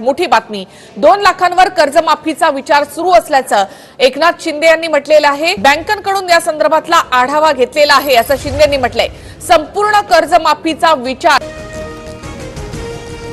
मोठी बातमी. दोन लाखांवर कर्जमाफीचा विचार सुरू असल्याचं एकनाथ शिंदे यांनी म्हटलेलं आहे. बँकांकडून या संदर्भातला आढावा घेतलेला आहे असं शिंदे यांनी म्हटलंय. संपूर्ण कर्जमाफीचा विचार.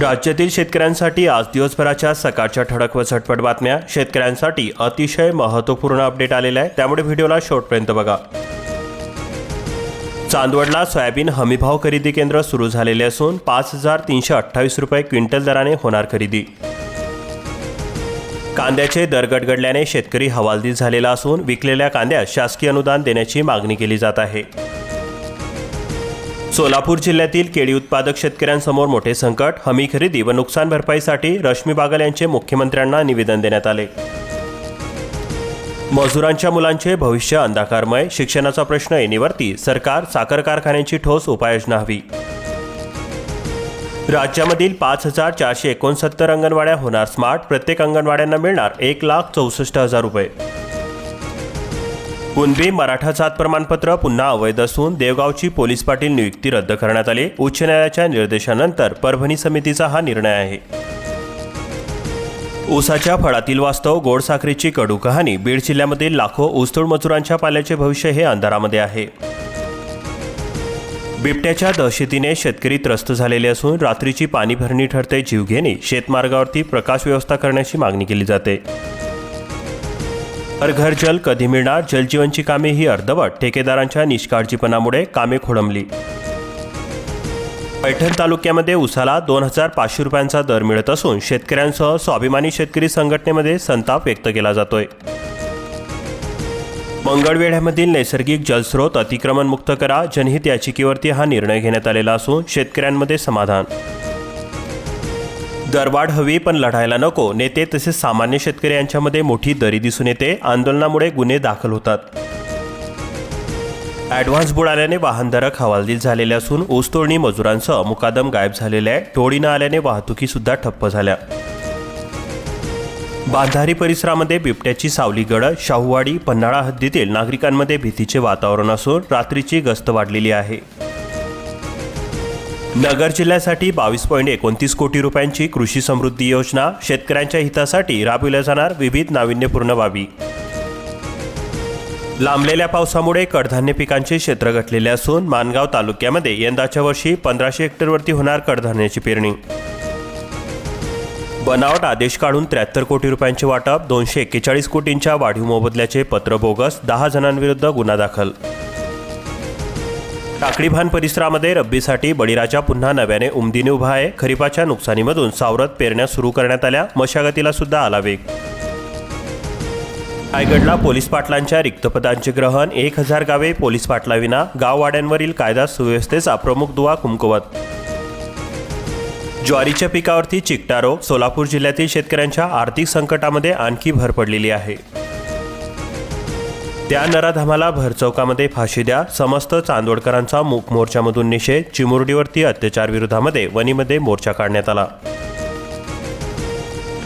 राज्यातील शेतकऱ्यांसाठी आज दिवसभराच्या सकाळच्या ठळक व झटपट बातम्या. शेतकऱ्यांसाठी अतिशय महत्त्वपूर्ण अपडेट आलेला आहे. त्यामुळे व्हिडिओला शेवटपर्यंत बघा. चांदवडला सोयाबीन हमीभाव खरेदी केंद्र सुरू झालेले असून पाच हजार तीनशे अठ्ठावीस रुपये क्विंटल दराने होणार खरेदी. कांद्याचे दर गडगडल्याने शेतकरी हवालदिल झालेला असून विकलेल्या कांद्यास शासकीय अनुदान देण्याची मागणी केली जात आहे. सोलापूर जिल्ह्यातील केळी उत्पादक शेतकऱ्यांसमोर मोठे संकट हमी खरेदी व नुकसान भरपाईसाठी रश्मी बागल यांचे मुख्यमंत्र्यांना निवेदन देण्यात आले. मजुरांच्या मुलांचे भविष्य अंधकारमय शिक्षणाचा प्रश्न येणीवरती सरकार साखर कारखान्यांची ठोस उपाययोजना हवी. राज्यामधील पाच हजार चारशे एकोणसत्तर अंगणवाड्या होणार स्मार्ट प्रत्येक अंगणवाड्यांना मिळणार एक लाख चौसष्ट हजार रुपये. कुणबी मराठा जात प्रमाणपत्र पुन्हा अवैध असून देवगावची पोलीस पाटील नियुक्ती रद्द करण्यात आली. उच्च न्यायालयाच्या निर्देशानंतर परभणी समितीचा हा निर्णय आहे. ऊसाच्या फळातील वास्तव गोड साखरेची कडू कहाणी बीड जिल्ह्यामधील लाखो ऊसतोड मजुरांच्या पाल्याचे भविष्य हे अंधारामध्ये आहे. बिबट्याच्या दहशतीने शेतकरी त्रस्त झालेले असून रात्रीची पाणी भरणी ठरते जीवघेणी शेतमार्गावरती प्रकाश व्यवस्था करण्याची मागणी केली जाते. हर घर जल कधी मिळणार? जलजीवनची कामे ही अर्धवट ठेकेदारांच्या निष्काळजीपणामुळे कामे खोळंबली पैठण तालुक्यामध्ये उसाला दोन हजार पाचशे रुपयांचा दर मिळत असून शेतकऱ्यांसह स्वाभिमानी शेतकरी संघटनेमध्ये संताप व्यक्त केला जातोय. मंगळवेढ्यामधील नैसर्गिक जलस्रोत अतिक्रमण मुक्त करा जनहित याचिकेवरती हा निर्णय घेण्यात आलेला असून शेतकऱ्यांमध्ये समाधान. दरवाढ हवी पण लढायला नको नेते तसेच सामान्य शेतकरी यांच्यामध्ये मोठी दरी दिसून येते आंदोलनामुळे गुन्हे दाखल होतात. ॲडव्हान्स बुडाल्याने वाहनधारक हवालदिल झालेले असून ऊसतोडणी मजुरांसह मुकादम गायब झालेले आहे टोळी न आल्याने वाहतुकी सुद्धा ठप्प झाल्या. बांधारी परिसरामध्ये बिबट्याची सावलीगडद शाहूवाडी पन्हाळा हद्दीतील नागरिकांमध्ये भीतीचे वातावरण असून रात्रीची गस्त वाढलेली आहे. नगर जिल्ह्यासाठी बावीस पॉईंट एकोणतीस कोटी रुपयांची कृषी समृद्धी योजना शेतकऱ्यांच्या हितासाठी राबविल्या जाणार विविध नाविन्यपूर्ण बाबी. लांबलेल्या पावसामुळे कडधान्य पिकांचे क्षेत्र घटलेले असून मानगाव तालुक्यामध्ये यंदाच्या वर्षी पंधराशे हेक्टरवरती होणार कडधान्याची पेरणी. बनावट आदेश काढून त्र्याहत्तर कोटी रुपयांचे वाटप दोनशे एक्केचाळीस कोटींच्या वाढीव मोबदल्याचे पत्र बोगस दहा जणांविरुद्ध गुन्हा दाखल. टाकळीभान परिसरामध्ये रब्बीसाठी बळीराजा पुन्हा नव्याने उमदीने उभा आहे. खरीपाच्या नुकसानीमधून सावरत पेरण्या सुरू करण्यात आल्या. मशागतीला सुद्धा आला वेग रायगडला पोलीस पाटलांच्या रिक्तपदांचे ग्रहण. एक हजार गावे पोलीस पाटलाविना गाववाड्यांवरील कायदा सुव्यवस्थेचा प्रमुख दुवा कुमकुवत. ज्वारीच्या पिकावरती चिकटारो सोलापूर जिल्ह्यातील शेतकऱ्यांच्या आर्थिक संकटामध्ये आणखी भर पडलेली आहे. त्या नराधामाला भरचौकामध्ये फाशी द्या. समस्त चांदोडकरांचा मूक मोर्चामधून निषेध. चिमुरडीवरती अत्याचार विरोधामध्ये वणीमध्ये मोर्चा काढण्यात आला.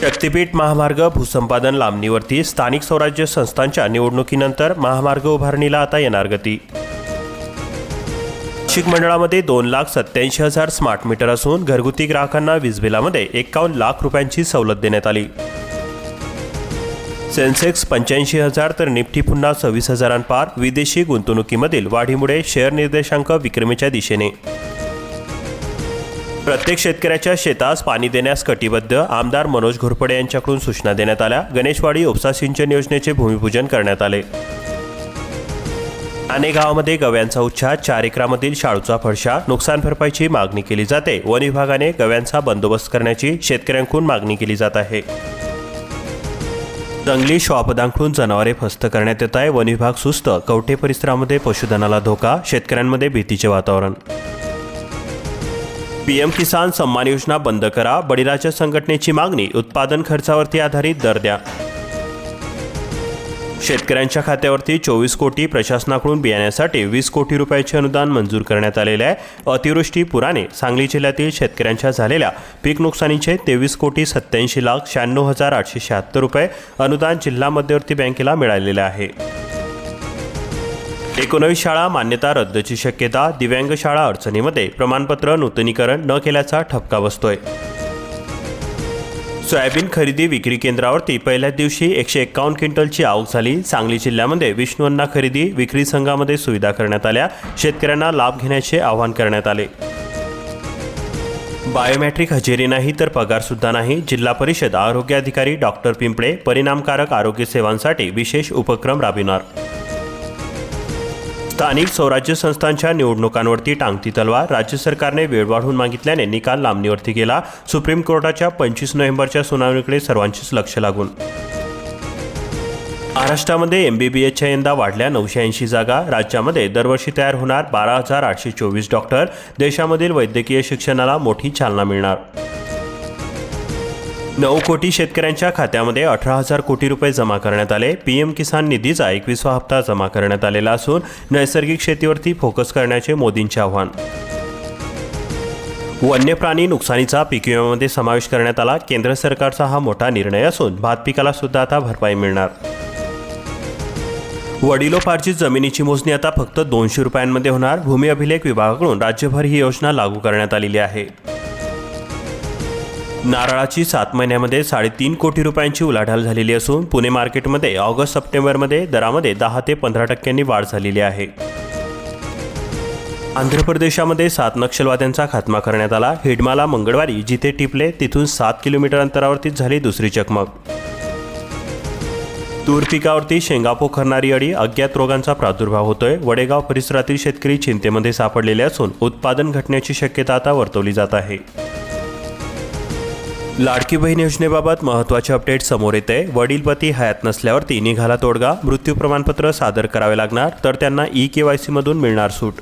शक्तीपीठ महामार्ग भूसंपादन लांबणीवरती स्थानिक स्वराज्य संस्थांच्या निवडणुकीनंतर महामार्ग उभारणीला आता येणार गती. नाशिक मंडळामध्ये दोन लाख सत्याऐंशी हजार स्मार्ट मीटर असून घरगुती ग्राहकांना वीजबिलामध्ये एकावन्न लाख रुपयांची सवलत देण्यात आली. सेन्सेक्स पंच्याऐंशी हजार तर निफ्टी पुन्हा सव्वीस हजारांपार विदेशी गुंतवणुकीमधील वाढीमुळे शेअर निर्देशांक विक्रमीच्या दिशेने. प्रत्येक शेतकऱ्याच्या शेतास पाणी देण्यास कटिबद्ध आमदार मनोज घोरपडे यांच्याकडून सूचना देण्यात आल्या. गणेशवाडी उपसा सिंचन योजनेचे भूमिपूजन करण्यात आले. अनेक गावामध्ये गव्यांचा उच्छाद चार एकरामधील शाळूचा फडशा नुकसान भरपाईची मागणी केली जाते. वन विभागाने गव्यांचा बंदोबस्त करण्याची शेतकऱ्यांकडून मागणी केली जात आहे. जंगली श्वापदांकडून जनावरे फस्त करण्यात येत आहे. वन विभाग सुस्त कवठे परिसरामध्ये पशुधनाला धोका शेतकऱ्यांमध्ये भीतीचे वातावरण पीएम किसान सन्मान योजना बंद करा बळीराजा संघटनेची मागणी उत्पादन खर्चावरती आधारित दर द्या. शेतकऱ्यांच्या खात्यावरती चोवीस कोटी प्रशासनाकडून बियाण्यासाठी वीस कोटी रुपयाचे अनुदान मंजूर करण्यात आलेले आहे. अतिवृष्टी पुराने सांगली जिल्ह्यातील शेतकऱ्यांच्या झालेल्या पीक नुकसानीचे तेवीस कोटी सत्याऐंशी लाख शहाण्णव हजार आठशे शहात्तर रुपये अनुदान जिल्हा मध्यवर्ती बँकेला मिळालेले आहे. एकोणवीस शाळा मान्यता रद्दची शक्यता दिव्यांग शाळा अडचणीमध्ये प्रमाणपत्र नूतनीकरण न केल्याचा ठपका बसतोय. सोयाबीन खरेदी विक्री केंद्रावरती पहिल्याच दिवशी एकशे एक्कावन्न क्विंटलची आवक झाली. सांगली जिल्ह्यामध्ये विष्णुअन्ना खरेदी विक्री संघामध्ये सुविधा करण्यात आल्या. शेतकऱ्यांना लाभ घेण्याचे आवाहन करण्यात आले. बायोमॅट्रिक हजेरी नाही तर पगारसुद्धा नाही. जिल्हा परिषद आरोग्य अधिकारी डॉक्टर पिंपळे परिणामकारक आरोग्य सेवांसाठी विशेष उपक्रम राबविणार. स्थानिक स्वराज्य संस्थांच्या निवडणुकांवरती टांगती तलवार राज्य सरकारने वेळ वाढवून मागितल्याने निकाल लांबणीवरती गेला. सुप्रीम कोर्टाच्या पंचवीस नोव्हेंबरच्या सुनावणीकडे सर्वांचेच लक्ष लागून. महाराष्ट्रामध्ये एम बी बी एमबीबीएसच्या यंदा वाढल्या नऊशे ऐंशी जागा. राज्यामध्ये दरवर्षी तयार होणार बारा हजार आठशे चोवीस डॉक्टर. देशामधील वैद्यकीय शिक्षणाला मोठी चालना मिळणार. नऊ कोटी शेतकऱ्यांच्या खात्यामध्ये अठरा हजार कोटी रुपये जमा करण्यात आले. पीएम किसान निधीचा एकविसवा हप्ता जमा करण्यात आलेला असून नैसर्गिक शेतीवरती फोकस करण्याचे मोदींचे आव्हान. वन्य प्राणी नुकसानीचा पीक विम्यामध्ये समावेश करण्यात आला. केंद्र सरकारचा हा मोठा निर्णय असून भात पिकाला सुद्धा आता भरपाई मिळणार. वडिलोपार्जित जमिनीची मोजणी आता फक्त दोनशे रुपयांमध्ये होणार. भूमी अभिलेख विभागाकडून राज्यभर ही योजना लागू करण्यात आलेली आहे. नारळाची सात महिन्यामध्ये साडेतीन कोटी रुपयांची उलाढाल झालेली असून पुणे मार्केटमध्ये ऑगस्ट सप्टेंबरमध्ये दरामध्ये दहा ते पंधरा टक्क्यांनी वाढ झालेली आहे. आंध्र प्रदेशामध्ये सात नक्षलवाद्यांचा खात्मा करण्यात आला. हिडमाला मंगळवारी जिथे टिपले तिथून सात किलोमीटर अंतरावरतीच झाली दुसरी चकमक. तूर पिकावरती शेंगा पोखरणारी अडी अज्ञात रोगांचा प्रादुर्भाव होतोय. वडेगाव परिसरातील शेतकरी चिंतेमध्ये सापडलेले असून उत्पादन घटण्याची शक्यता आता वर्तवली जात आहे. लाडकी बहीण योजनेबाबत महत्त्वाचे अपडेट समोर येते. वडील पती हयात नसल्यावरती निघाला तोडगा. मृत्यू प्रमाणपत्र सादर करावे लागणार तर त्यांना ई के वाय सीमधून मिळणार सूट.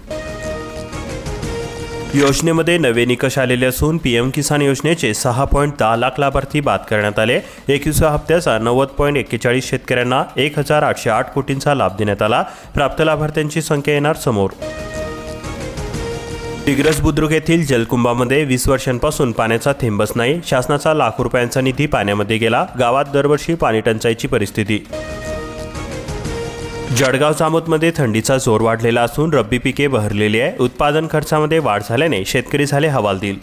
योजनेमध्ये नवे निकष आलेले असून पी एम किसान योजनेचे सहा पॉईंट दहा लाख लाभार्थी बाद करण्यात आले. एकविसा हप्त्याचा नव्वद पॉईंट एक्केचाळीस शेतकऱ्यांना एक हजार आठशे आठ कोटींचा लाभ देण्यात आला. प्राप्त लाभार्थ्यांची संख्या येणार समोर. दिग्रस बुद्रुक येथील जलकुंभामध्ये वीस वर्षांपासून पाण्याचा थेंबच नाही. शासनाचा लाख रुपयांचा निधी पाण्यामध्ये गेला. गावात दरवर्षी पाणी टंचाईची परिस्थिती. जळगाव जामोदमध्ये थंडीचा जोर वाढलेला असून रब्बी पिके बहरलेली आहे. उत्पादन खर्चामध्ये वाढ झाल्याने शेतकरी झाले हवालदिल.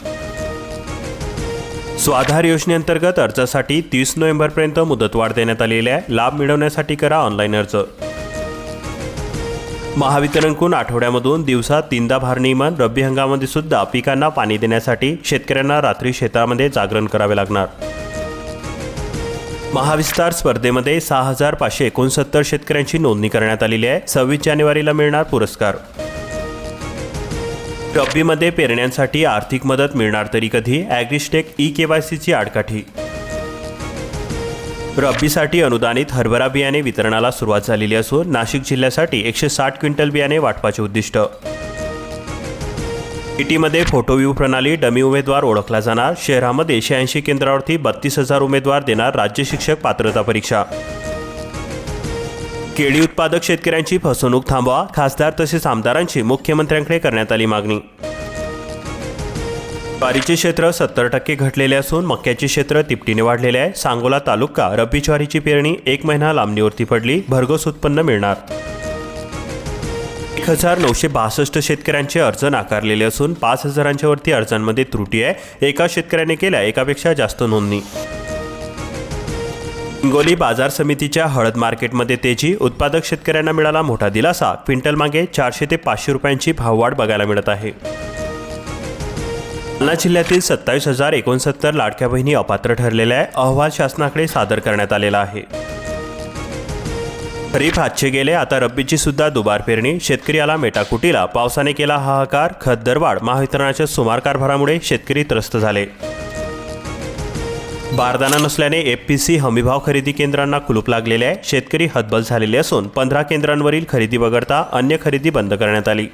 स्वाधार योजनेअंतर्गत अर्जासाठी तीस नोव्हेंबरपर्यंत मुदतवाढ देण्यात आलेली आहे. लाभ मिळवण्यासाठी करा ऑनलाईन अर्ज. महावितरणकडून आठवड्यामधून दिवसात तीनदा भारनियमन रब्बी हंगामामध्ये सुद्धा पिकांना पाणी देण्यासाठी शेतकऱ्यांना रात्री शेतामध्ये जागरण करावे लागणार. महाविस्तार स्पर्धेमध्ये सहा हजार पाचशे एकोणसत्तर शेतकऱ्यांची नोंदणी करण्यात आलेली आहे. सव्वीस जानेवारीला मिळणार पुरस्कार. रब्बीमध्ये पेरण्यांसाठी आर्थिक मदत मिळणार तरी कधी? ॲग्रिस्टेक ई के वाय सीची आडकाठी. रब्बीसाठी अनुदानित हरभरा बियाणे वितरणाला सुरुवात झालेली असून नाशिक जिल्ह्यासाठी एकशे साठ क्विंटल बियाणे वाटपाचे उद्दिष्ट. ईटीमध्ये फोटो व्ह्यू प्रणाली डमी उमेदवार ओळखला जाणार. शहरामध्ये शहाऐंशी केंद्रावरती बत्तीस हजार उमेदवार देणार राज्य शिक्षक पात्रता परीक्षा. केळी उत्पादक शेतकऱ्यांची फसवणूक थांबवा. खासदार तसेच आमदारांची मुख्यमंत्र्यांकडे करण्यात आली मागणी. ज्वारीचे क्षेत्र सत्तर टक्के घटलेले असून मक्याचे क्षेत्र तिपटीने वाढलेले आहे. सांगोला तालुका रब्बी ज्वारीची पेरणी एक महिना लांबणीवरती पडली. भरघोस उत्पन्न मिळणार. एक हजार नऊशे बासष्ट शेतकऱ्यांचे अर्ज नाकारलेले असून पाच हजारांच्या वरती अर्जांमध्ये त्रुटी आहे. एका शेतकऱ्याने केल्या एकापेक्षा जास्त नोंदणी. हिंगोली बाजार समितीच्या हळद मार्केटमध्ये तेजी. उत्पादक शेतकऱ्यांना मिळाला मोठा दिलासा. क्विंटल मागे चारशे ते पाचशे रुपयांची भाववाढ बघायला मिळत आहे. जालना जिल्ह्यातील सत्तावीस हजार एकोणसत्तर लाडक्या बहिणी अपात्र ठरलेल्या आहे अहवाल शासनाकडे सादर करण्यात आलेला आहे. खरीप हातचे गेले आता रब्बीची सुद्धा दुबार पेरणी. शेतकरी आला मेटाकुटीला पावसाने केला हाहाकार. खत दरवाढ महावितरणाच्या सुमार कारभारामुळे शेतकरी त्रस्त झाले. बारदाना नसल्याने एफपीसी हमीभाव खरेदी केंद्रांना कुलूप लागलेले आहे. शेतकरी हतबल झालेले असून पंधरा केंद्रांवरील खरेदी वगळता अन्य खरेदी बंद करण्यात आली.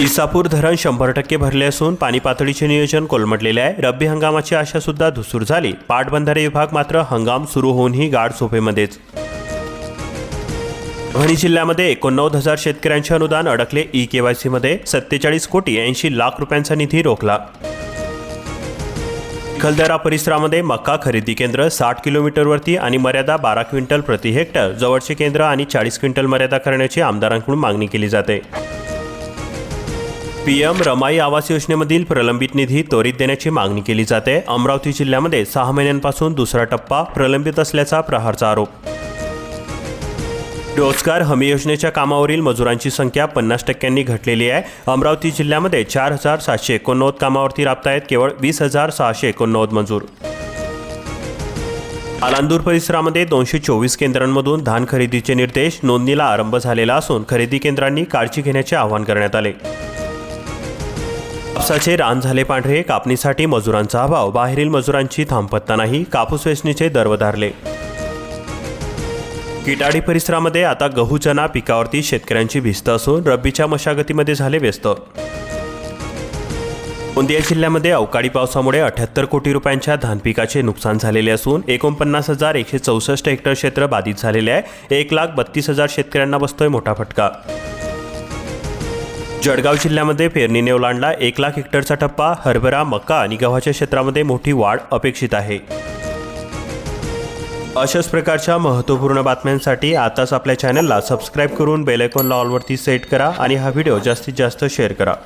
इसापूर धरण शंभर टक्के भरले असून पाणी पातळीचे नियोजन कोलमडलेले आहे. रब्बी हंगामाची आशा सुद्धा धुसूर झाली. पाटबंधारे विभाग मात्र हंगाम सुरू होऊनही गाढ सोफेमध्येच. परभणी जिल्ह्यामध्ये एकोणनव्वद हजार शेतकऱ्यांचे अनुदान अडकले. ई केवायसीमध्ये सत्तेचाळीस कोटी ऐंशी लाख रुपयांचा निधी रोखला. चिखलदरा परिसरामध्ये मक्का खरेदी केंद्र साठ किलोमीटरवरती आणि मर्यादा बारा क्विंटल प्रति हेक्टर जवळचे केंद्र आणि चाळीस क्विंटल मर्यादा करण्याची आमदारांकडून मागणी केली जाते. पीएम रमाई आवास योजनेमधील प्रलंबित निधी त्वरित देण्याची मागणी केली जाते. अमरावती जिल्ह्यामध्ये सहा महिन्यांपासून दुसरा टप्पा प्रलंबित असल्याचा प्रहारचा आरोप. रोजगार हमी योजनेच्या कामावरील मजुरांची संख्या पन्नास टक्क्यांनी घटलेली आहे. अमरावती जिल्ह्यामध्ये चार हजार सातशे एकोणनव्वद कामावरती राबत आहेत केवळ वीस हजार सहाशे एकोणनव्वद मजूर. आलांदूर परिसरामध्ये दोनशे चोवीस केंद्रांमधून धान खरेदीचे निर्देश नोंदणीला आरंभ झालेला असून खरेदी केंद्रांनी काळजी घेण्याचे आवाहन करण्यात आले. कापसाचे रान झाले पांढरे कापणीसाठी मजुरांचा अभाव. बाहेरील मजुरांची थांबपत्ता नाही कापूस वेचणीचे दर वधारले. किटाडी परिसरामध्ये आता गहू चना पिकावरती शेतकऱ्यांची भिस्त असून रब्बीच्या मशागतीमध्ये झाले व्यस्त. गोंदिया जिल्ह्यामध्ये अवकाळी पावसामुळे अठ्याहत्तर कोटी रुपयांच्या धान पिकाचे नुकसान झालेले असून एकोणपन्नास हजार एकशे चौसष्ट हेक्टर क्षेत्र बाधित झालेले आहे. एक लाख बत्तीस हजार शेतकऱ्यांना बसतोय मोठा फटका. जळगाव जिल्ह्यामध्ये पेरणीने ओलांडला एक लाख हेक्टरचा टप्पा हरभरा मका आणि गव्हाच्या क्षेत्रामध्ये मोठी वाढ अपेक्षित आहे. अशाच प्रकारच्या महत्त्वपूर्ण बातम्यांसाठी आताच आपल्या चॅनलला सबस्क्राईब करून बेल ऑलवरती सेट करा आणि हा व्हिडिओ जास्तीत जास्त शेअर करा.